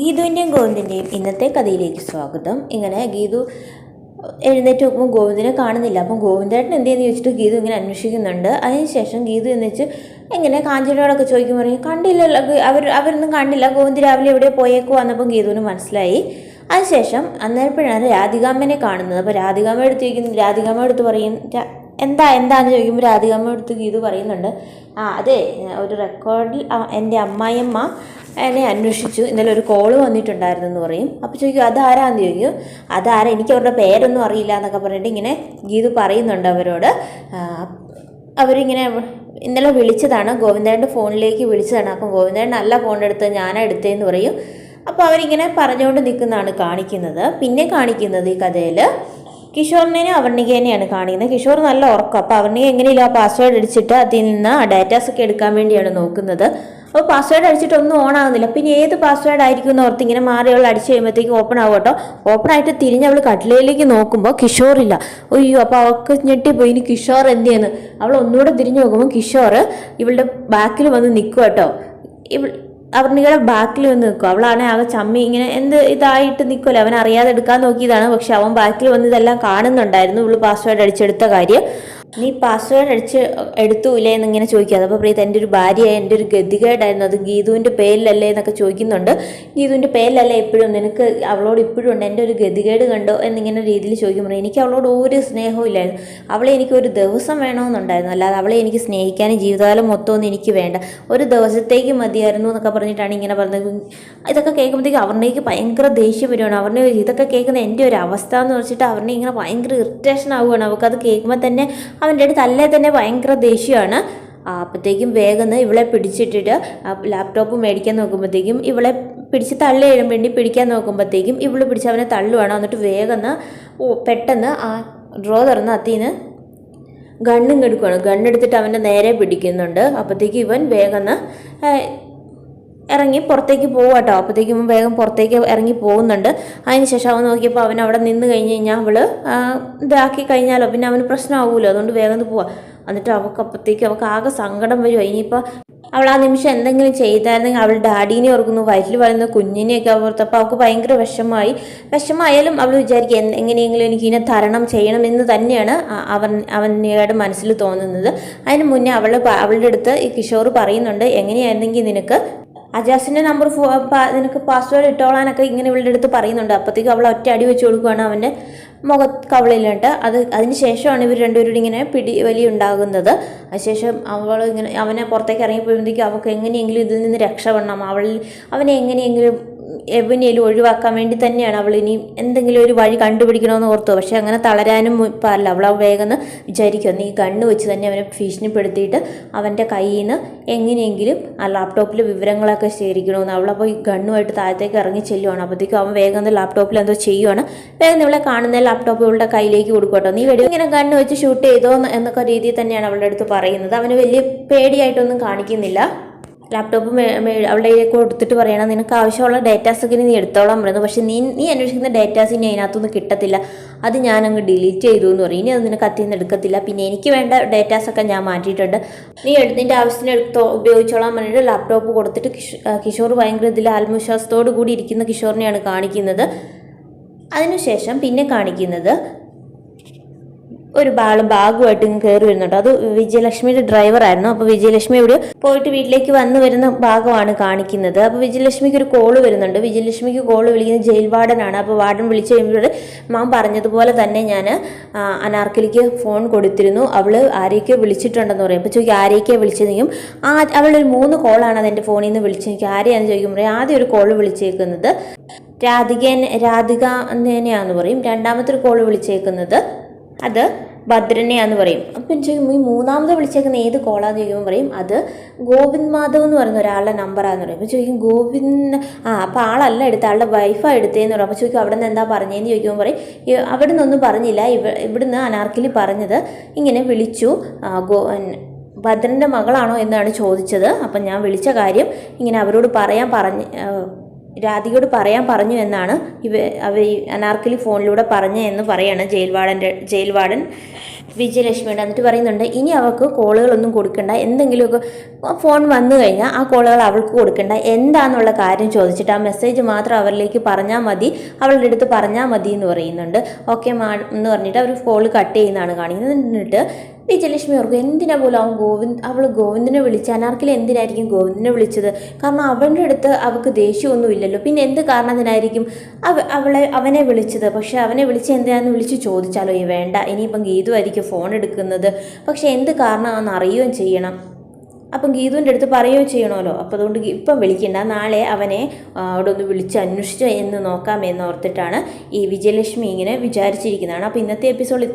ഗീതുവിന്റെയും ഗോവിന്ദിന്റെയും ഇന്നത്തെ കഥയിലേക്ക് സ്വാഗതം. ഇങ്ങനെ ഗീതു എഴുന്നേറ്റ് നോക്കുമ്പോൾ ഗോവിന്ദനെ കാണുന്നില്ല. അപ്പം ഗോവിന്ദേട്ടൻ എന്ത് ചെയ്യുന്നു ചോദിച്ചിട്ട് ഗീതു ഇങ്ങനെ അന്വേഷിക്കുന്നുണ്ട്. അതിനുശേഷം ഗീതു എന്നിച്ച് എങ്ങനെ കാഞ്ചനയോടൊക്കെ ചോദിക്കുമ്പോൾ പറയും കണ്ടില്ലല്ലോ അവർ അവരൊന്നും കണ്ടില്ല. ഗോവിന്ദ് രാവിലെ എവിടെ പോയേക്കോ വന്നപ്പം ഗീതുവിന് മനസ്സിലായി. അതിനുശേഷം അന്നേരപ്പോഴാണ് രാധികാമ്മനെ കാണുന്നത്. അപ്പോൾ രാധികാമ്മ എടുത്ത് ചോദിക്കുന്നു രാധികാമ്മ എടുത്ത് പറയും എന്താ എന്താന്ന് ചോദിക്കുമ്പോൾ രാധികാമ്മ എടുത്ത് ഗീതു പറയുന്നുണ്ട് ആ അതെ ഒരു റെക്കോർഡിൽ എന്റെ അമ്മായിയമ്മ എന്നെ അന്വേഷിച്ചു. ഇന്നലെ ഒരു കോൾ വന്നിട്ടുണ്ടായിരുന്നു എന്ന് പറയും. അപ്പോൾ ചോദിക്കും അതാരാന്ന്? ചോദിക്കും. അതാരാ? എനിക്ക് അവരുടെ പേരൊന്നും അറിയില്ല എന്നൊക്കെ പറഞ്ഞിട്ട് ഇങ്ങനെ ഗീതു പറയുന്നുണ്ട് അവരോട്. അവരിങ്ങനെ ഇന്നലെ വിളിച്ചതാണ്. ഗോവിന്ദേന്റെ ഫോണിലേക്ക് വിളിച്ചതാണ്. അപ്പം ഗോവിന്ദേൻ അല്ല ഫോൺ എടുത്ത് ഞാനാ എടുത്തതെന്ന് പറയും. അപ്പോൾ അവരിങ്ങനെ പറഞ്ഞുകൊണ്ട് നിൽക്കുന്നതാണ് കാണിക്കുന്നത്. പിന്നെ കാണിക്കുന്നത് ഈ കഥയിൽ കിഷോറിനെയും അവർണികേനെയാണ് കാണിക്കുന്നത്. കിഷോർ നല്ല ഉറക്കം. അപ്പോൾ അവർണിക എങ്ങനെയില്ല ആ പാസ്വേഡ് അടിച്ചിട്ട് അതിൽ നിന്ന് ആ ഡാറ്റാസ് ഒക്കെ എടുക്കാൻ വേണ്ടിയാണ് നോക്കുന്നത്. അപ്പോൾ പാസ്വേഡ് അടിച്ചിട്ടൊന്നും ഓൺ ആകുന്നില്ല പിന്നെ ഏത് പാസ്വേഡ് ആയിരിക്കും എന്ന് ഓർത്ത് ഇങ്ങനെ മാറി അവൾ അടിച്ച് കഴിയുമ്പോഴത്തേക്ക് ഓപ്പൺ ആവും കേട്ടോ. ഓപ്പൺ ആയിട്ട് തിരിഞ്ഞ് അവൾ കട്ടിലയിലേക്ക് നോക്കുമ്പോൾ കിഷോറില്ല അയ്യോ അപ്പോൾ അവൾക്ക് ഞെട്ടിപ്പോയി. ഇനി കിഷോർ എന്ത് ചെയ്യുന്നു? അവൾ ഒന്നുകൂടെ തിരിഞ്ഞ് നോക്കുമ്പോൾ കിഷോർ ഇവളുടെ ബാക്കിൽ വന്ന് നിൽക്കും കേട്ടോ. ഇവൾ അവർണികയുടെ ബാക്കിൽ വന്ന് നിൽക്കും. അവളാണെ അവൻ ചമ്മി ഇങ്ങനെ എന്ത് ഇതായിട്ട് നിൽക്കുമല്ലോ അവൻ അറിയാതെ എടുക്കാൻ നോക്കിയതാണ്. പക്ഷെ അവൻ ബാക്കിൽ വന്ന് ഇതെല്ലാം കാണുന്നുണ്ടായിരുന്നു. ഇവൾ പാസ്വേഡ് അടിച്ചെടുത്ത കാര്യം. നീ പാസ്വേഡ് അടിച്ച് എടുത്തൂലേ എന്നിങ്ങനെ ചോദിക്കാതെ അപ്പോൾ പ്രീത് എന്റെ ഒരു ഭാര്യ എന്റെ ഒരു ഗതികേടായിരുന്നു. അത് ഗീതുവിന്റെ പേരിലല്ലേ എന്നൊക്കെ ചോദിക്കുന്നുണ്ട്. ഗീതുവിന്റെ പേരിലല്ലേ എപ്പോഴും നിനക്ക് അവളോട് ഇപ്പോഴും ഉണ്ട്. എന്റെ ഒരു ഗതികേട് കണ്ടോ എന്നിങ്ങനെ രീതിയിൽ ചോദിക്കുമ്പോൾ എനിക്ക് അവളോട് ഒരു സ്നേഹവും ഇല്ലായിരുന്നു. അവളെ എനിക്ക് ഒരു ദിവസം വേണമെന്നുണ്ടായിരുന്നു. അല്ലാതെ അവളെ എനിക്ക് സ്നേഹിക്കാനും ജീവിതകാലം മൊത്തമൊന്നും എനിക്ക് വേണ്ട. ഒരു ദിവസത്തേക്ക് മതിയായിരുന്നു എന്നൊക്കെ പറഞ്ഞിട്ടാണ് ഇങ്ങനെ പറഞ്ഞത്. ഇതൊക്കെ കേൾക്കുമ്പോഴത്തേക്ക് അവരുടെക്ക് ഭയങ്കര ദേഷ്യം വരുവാണ്. അവരുടെ ഇതൊക്കെ കേൾക്കുന്ന എന്റെ ഒരു അവസ്ഥ എന്ന് വെച്ചിട്ട് അവരുടെ ഇങ്ങനെ ഭയങ്കര ഇറിറ്റേഷൻ ആവുകയാണ് അത് കേൾക്കുമ്പോൾ തന്നെ അവന്റെ അടുത്ത് അല്ലേ തന്നെ ഭയങ്കര ദേഷ്യമാണ്. അപ്പോഴത്തേക്കും വേഗം ഇവളെ പിടിച്ചിട്ടിട്ട് ലാപ്ടോപ്പ് മേടിക്കാൻ നോക്കുമ്പോഴത്തേക്കും ഇവളെ പിടിച്ച് തള്ളി വേണ്ടി പിടിക്കാൻ നോക്കുമ്പോഴത്തേക്കും ഇവൾ പിടിച്ച് അവനെ തള്ളുവാണ്. എന്നിട്ട് വേഗം പെട്ടെന്ന് ആ ഡ്രോ തുറന്ന് അത്തീന്ന് ഗണ്ണും കെടുക്കുവാണ്. ഗണ്ണെടുത്തിട്ട് അവന്റെ നേരെ പിടിക്കുന്നുണ്ട്. അപ്പോഴത്തേക്ക് ഇവൻ വേഗം ഇറങ്ങി പുറത്തേക്ക് പോവാ കേട്ടോ അപ്പോഴത്തേക്കും വേഗം പുറത്തേക്ക് ഇറങ്ങി പോകുന്നുണ്ട്. അതിന് ശേഷം അവൻ നോക്കിയപ്പോൾ അവൻ അവിടെ നിന്ന് കഴിഞ്ഞ് കഴിഞ്ഞാൽ അവൾ ആ, ഇതാക്കി കഴിഞ്ഞാലോ? പിന്നെ അവന് പ്രശ്നമാവുമല്ലോ അതുകൊണ്ട് വേഗം പോവാ. എന്നിട്ട് അവൾക്ക് അപ്പോഴത്തേക്കും അവൾക്ക് ആകെ സങ്കടം വരുമോ ഇനിയിപ്പോൾ അവൾ ആ നിമിഷം എന്തെങ്കിലും ചെയ്തായിരുന്നെങ്കിൽ അവൾ ഡാഡീനെ ഓർക്കുന്നു വയറ്റിൽ വളരുന്ന കുഞ്ഞിനെയൊക്കെ ഓർത്തപ്പോൾ അവൾക്ക് ഭയങ്കര വിഷമമായി വിഷമായാലും അവൾ വിചാരിക്കുക "എന്ത്- എങ്ങനെയെങ്കിലും എനിക്ക് ഇതിനെ തരണം ചെയ്യണം എന്ന് തന്നെയാണ് അവൻ അവനയുടെ മനസ്സിൽ തോന്നുന്നത്. അതിന് മുന്നേ അവൾ അവളുടെ അടുത്ത് ഈ കിഷോർ പറയുന്നുണ്ട് എങ്ങനെയായിരുന്നെങ്കിൽ നിനക്ക് അജാസിന്റെ നമ്പർ നിനക്ക് പാസ്വേഡ് ഇട്ടോളാനൊക്കെ ഇങ്ങനെ ഇവളുടെ അടുത്ത് പറയുന്നുണ്ട്. അപ്പോഴത്തേക്കും അവൾ ഒറ്റ അടി വെച്ച് കൊടുക്കുകയാണ് അവന്റെ മുഖ കവളിലുണ്ട് അത് അതിന് ശേഷമാണ് ഇവർ രണ്ടുപേരും ഇങ്ങനെ പിടി വലി ഉണ്ടാകുന്നത്. അതിനുശേഷം അവൾ ഇങ്ങനെ അവനെ പുറത്തേക്ക് ഇറങ്ങിപ്പോയപ്പോഴത്തേക്കും അവൾക്ക് എങ്ങനെയെങ്കിലും ഇതിൽ നിന്ന് രക്ഷപ്പെടണം. അവൾ അവനെ എങ്ങനെയെങ്കിലും എവനെയും ഒഴിവാക്കാൻ വേണ്ടി തന്നെയാണ് അവൾ ഇനി എന്തെങ്കിലും ഒരു വഴി കണ്ടുപിടിക്കണമെന്ന് ഓർത്തു. പക്ഷേ അങ്ങനെ തളരാനും പാടില്ല. അവൾ വേഗം വിചാരിക്കും നീ കണ്ണ് വെച്ച് തന്നെ അവനെ ഭീഷണിപ്പെടുത്തിയിട്ട് അവന്റെ കയ്യിൽ നിന്ന് എങ്ങനെയെങ്കിലും ആ ലാപ്ടോപ്പിൽ വിവരങ്ങളൊക്കെ ശേഖരിക്കണമെന്ന് അവളപ്പോൾ ഈ ഗണ്ണുമായിട്ട് താഴത്തേക്ക് ഇറങ്ങി ചെല്ലുവാണ്. അപ്പോഴത്തേക്കും അവൻ വേഗം ലാപ്ടോപ്പിൽ എന്തോ ചെയ്യുവാണ്. വേഗം ഇവളെ കാണുന്ന ലാപ്ടോപ്പ് ഇവളുടെ കയ്യിലേക്ക് കൊടുക്കട്ടോ നീ വെടി ഇങ്ങനെ ഗണ്ണ് വെച്ച് ഷൂട്ട് ചെയ്തോ എന്നൊക്കെ രീതിയിൽ തന്നെയാണ് അവളുടെ അടുത്ത് പറയുന്നത്. അവന് വലിയ പേടിയായിട്ടൊന്നും കാണിക്കുന്നില്ല. ലാപ്ടോപ്പ് അവളുടെ കയ്യിലേക്ക് കൊടുത്തിട്ട് പറയണം നിനക്ക് ആവശ്യമുള്ള ഡേറ്റാസൊക്കെ നീ എടുത്തോളാൻ പറയുന്നു പക്ഷേ നീ നീ അന്വേഷിക്കുന്ന ഡേറ്റാസ് ഇനി അതിനകത്തൊന്നും കിട്ടത്തില്ല. അത് ഞാനങ്ങ് ഡിലീറ്റ് ചെയ്തു എന്ന് പറയും. ഇനി അത് നിനക്ക് അത്തിൽ നിന്ന് എടുക്കത്തില്ല. പിന്നെ എനിക്ക് വേണ്ട ഡേറ്റാസൊക്കെ ഞാൻ മാറ്റിയിട്ടുണ്ട്. നീ എടുത്തിന്റെ ആവശ്യത്തിന് എടുത്തോ ഉപയോഗിച്ചോളാൻ പറഞ്ഞിട്ട് ലാപ്ടോപ്പ് കൊടുത്തിട്ട് കിഷോർ ഭയങ്കര ഇതിൽ ആത്മവിശ്വാസത്തോടു കൂടി ഇരിക്കുന്ന കിഷോറിനെയാണ് കാണിക്കുന്നത്. അതിനുശേഷം പിന്നെ കാണിക്കുന്നത് ഒരു ബാൾ ബാഗുമായിട്ട് ഇങ്ങ് കയറി വരുന്നുണ്ട് അത് വിജയലക്ഷ്മിയുടെ ഡ്രൈവറായിരുന്നു അപ്പോൾ വിജയലക്ഷ്മി ഇവിടെ പോയിട്ട് വീട്ടിലേക്ക് വന്നു വരുന്ന ഭാഗമാണ് കാണിക്കുന്നത്. അപ്പോൾ വിജയലക്ഷ്മിക്ക് ഒരു കോൾ വരുന്നുണ്ട്. വിജയലക്ഷ്മിക്ക് കോൾ വിളിക്കുന്ന ജയിൽ വാർഡനാണ്. അപ്പോൾ വാർഡൻ വിളിച്ചു കഴിയുമ്പോൾ മാം പറഞ്ഞതുപോലെ തന്നെ ഞാൻ അനാർക്കലിക്ക് ഫോൺ കൊടുത്തിരുന്നു. അവൾ ആരെയൊക്കെ വിളിച്ചിട്ടുണ്ടെന്ന് പറയും. അപ്പോൾ ചോദിക്കും ആരെയൊക്കെ വിളിച്ചതെങ്കിലും ആ അവളൊരു മൂന്ന് കോളാണ് അത് എന്റെ ഫോണിൽ നിന്ന് വിളിച്ചത് എനിക്ക് ആരെയാണെന്ന് ചോദിക്കുമ്പോൾ ആദ്യം ഒരു കോൾ വിളിച്ചേക്കുന്നത് രാധിക രാധിക തന്നെയാണെന്ന് പറയും. രണ്ടാമത്തെ ഒരു കോൾ വിളിച്ചേക്കുന്നത് അത് ഭദ്രനെയാന്ന് പറയും. അപ്പം ചോദിക്കും, ഈ മൂന്നാമത് വിളിച്ചേക്കുന്ന ഏത് കോളാന്ന് ചോദിക്കുമ്പോൾ പറയും അത് ഗോവിന്ദ് മാധവ് എന്ന് പറയുന്ന ഒരാളുടെ നമ്പറാന്ന് പറയും. അപ്പോൾ ചോദിക്കും ഗോവിന്ദ് ആ അപ്പോൾ ആളല്ല എടുത്ത ആളുടെ വൈഫാണ് എടുത്തതെന്ന് പറയും. അപ്പോൾ ചോദിക്കും അവിടെ നിന്ന് എന്താ പറഞ്ഞതെന്ന് ചോദിക്കുമ്പോൾ പറയും "ഈ അവിടെ നിന്നൊന്നും പറഞ്ഞില്ല ഇവ ഇവിടുന്ന് അനാർക്കിലി പറഞ്ഞത്. ഇങ്ങനെ വിളിച്ചു ഗോ ഭദ്രന്റെ മകളാണോ എന്നാണ് ചോദിച്ചത്. അപ്പം ഞാൻ വിളിച്ച കാര്യം ഇങ്ങനെ അവരോട് പറയാൻ പറഞ്ഞ് രാധികയോട് പറയാൻ പറഞ്ഞു എന്നാണ് ഇവ അവ അനാർക്കലി ഫോണിലൂടെ പറഞ്ഞു എന്ന് പറയാണ് ജയിൽ വാർഡന്റെ ജയിൽ വാർഡൻ വിജയലക്ഷ്മിയുടെ. എന്നിട്ട് പറയുന്നുണ്ട് ഇനി അവൾക്ക് കോളുകളൊന്നും കൊടുക്കണ്ട. എന്തെങ്കിലുമൊക്കെ ഫോൺ വന്നു കഴിഞ്ഞാൽ ആ കോളുകൾ അവൾക്ക് കൊടുക്കണ്ട. എന്താണെന്നുള്ള കാര്യം ചോദിച്ചിട്ട് ആ മെസ്സേജ് മാത്രം അവരിലേക്ക് പറഞ്ഞാൽ മതി. അവളുടെ അടുത്ത് പറഞ്ഞാൽ മതി എന്ന് പറയുന്നുണ്ട്. ഓക്കെ മാ എന്ന് പറഞ്ഞിട്ട് അവർ കോൾ കട്ട് ചെയ്യുന്നതാണ് കാണിക്കുന്നത് എന്നിട്ട് വിജയലക്ഷ്മി ഓർക്കും എന്തിനാ പോലും അവൻ ഗോവിന്ദ് അവൾ ഗോവിന്ദനെ വിളിച്ച അനാർക്കിൽ എന്തിനായിരിക്കും ഗോവിന്ദനെ വിളിച്ചത്? കാരണം അവളുടെ അടുത്ത് അവൾക്ക് ദേഷ്യമൊന്നുമില്ലല്ലോ. പിന്നെ എന്ത് കാരണത്തിനായിരിക്കും അവ അവളെ അവനെ വിളിച്ചത്? പക്ഷെ അവനെ വിളിച്ച് എന്തിനാന്ന് വിളിച്ച് ചോദിച്ചാലോ? ഈ വേണ്ട. ഇനിയിപ്പം ഗീതു ആയിരിക്കും ഫോൺ എടുക്കുന്നത്. പക്ഷെ എന്ത് കാരണമാണെന്ന് അറിയുകയും ചെയ്യണം. അപ്പം ഗീതുവിന്റെ അടുത്ത് പറയുകയും ചെയ്യണമല്ലോ. അപ്പോൾ അതുകൊണ്ട് ഇപ്പം വിളിക്കണ്ട. നാളെ അവനെ അവിടെ ഒന്ന് വിളിച്ച് അന്വേഷിച്ച് എന്ന് നോക്കാം എന്ന് ഓർത്തിട്ടാണ് ഈ വിജയലക്ഷ്മി ഇങ്ങനെ വിചാരിച്ചിരിക്കുന്നതാണ്. അപ്പോൾ ഇന്നത്തെ എപ്പിസോഡ്